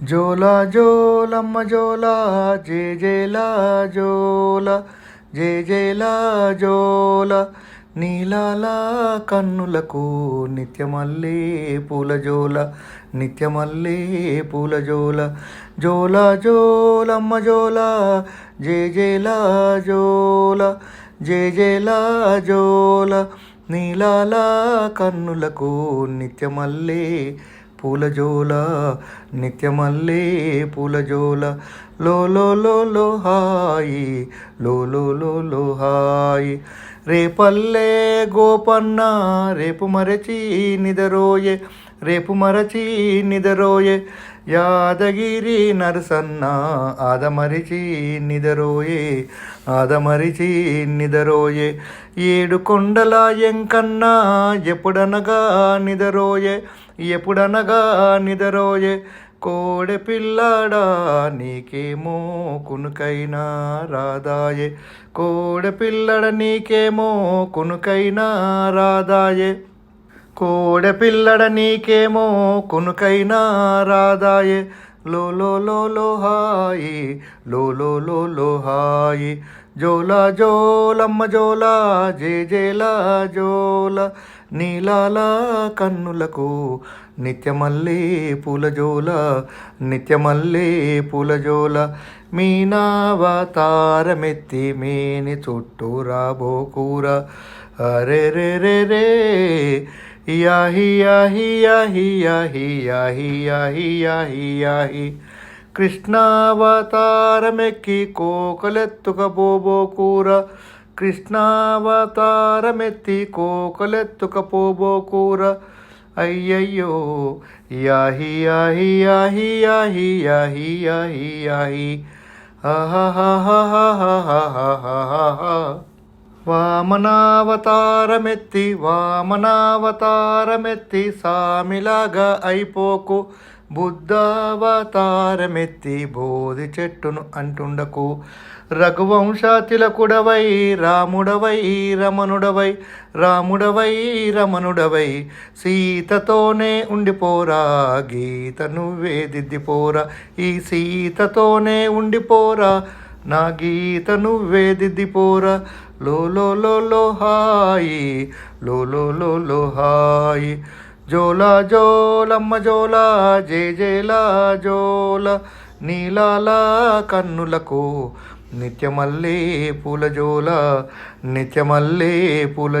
జోలా జోలమ్మ జోలా జే జేలా జోల జే జేలా జోల నీలాల కన్నులకు నిత్యమల్లే పూల జోల నిత్యమల్లే పూల జోల జోల జోలమ్మ జోల జే జేలా జోల జే జేలా జోల నీలాల కన్నులకు నిత్యమల్లే పూలజోల నిత్యమల్లే పూలజోల. లో లో లో లో హాయి. లో లో లో లో హాయి. రేపల్లే గోపన్న రేపు మరచి నిదరోయే. రేపు మరచి నిదరోయే. యాదగిరి నరసన్న ఆదమరిచి నిదరోయే ఆదమరిచి నిదరోయే. ఏడు కొండల ఎంకన్నా ఎప్పుడనగా నిదరోయే ఎప్పుడనగా నిదరోయే. కోడె పిల్లాడా నీకేమో కునుకైనా రాదాయే. కోడె పిల్లడ నీకేమో కునుకైనా రాదాయే. కోడె పిల్లడ నీకేమో కొనుకైనా రాదాయే. లో లో లో లో హాయి. లో లో లో లో హాయి. జోలా జోలమ్మ జోలా జే జేలా జోల. నీలాల కన్నులకు నిత్యమల్లి పూలజోల నిత్యమల్లే పూలజోల మీనావతారమెత్తి మీని చుట్టూ రాబోకూర అరే రే రే రే. हिया हिया हिया हिया हिया हिया हिया हिया ही കൃഷ്ണാവതാരമെക്കി കോകലെത്തുകൂര കൃഷ്ണാവതാരമെത്തി കോകലെത്തുകൂര അയ്യയ്യോ യാഹി യാഹി യാഹി യാഹി യാഹി യാഹി യാഹി ഹ ഹ ഹ ഹ ഹ ഹ ഹ ഹ వామనావతారమెత్తి వామనావతారమెత్తి సామిలాగా అయిపోకు. బుద్ధావతారమెత్తి బోధి చెట్టును అంటుండకు. రఘువంశాతిలకుడవై రాముడవై రమణుడవై రాముడవై రమణుడవై సీతతోనే ఉండిపోరా గీత నువ్వే దిద్దిపోరా ఈ సీతతోనే ఉండిపోరా. నా గీత నువ్వే దిద్దిపోరా లో లో లో లో హాయి. లో లో లో లో హాయి. జోలా జోలమ్మ జోలా. జే జేలా. జోల నీలాల కన్నులకు నిత్యమల్లే పూల జోల. నిత్యమల్లే పూల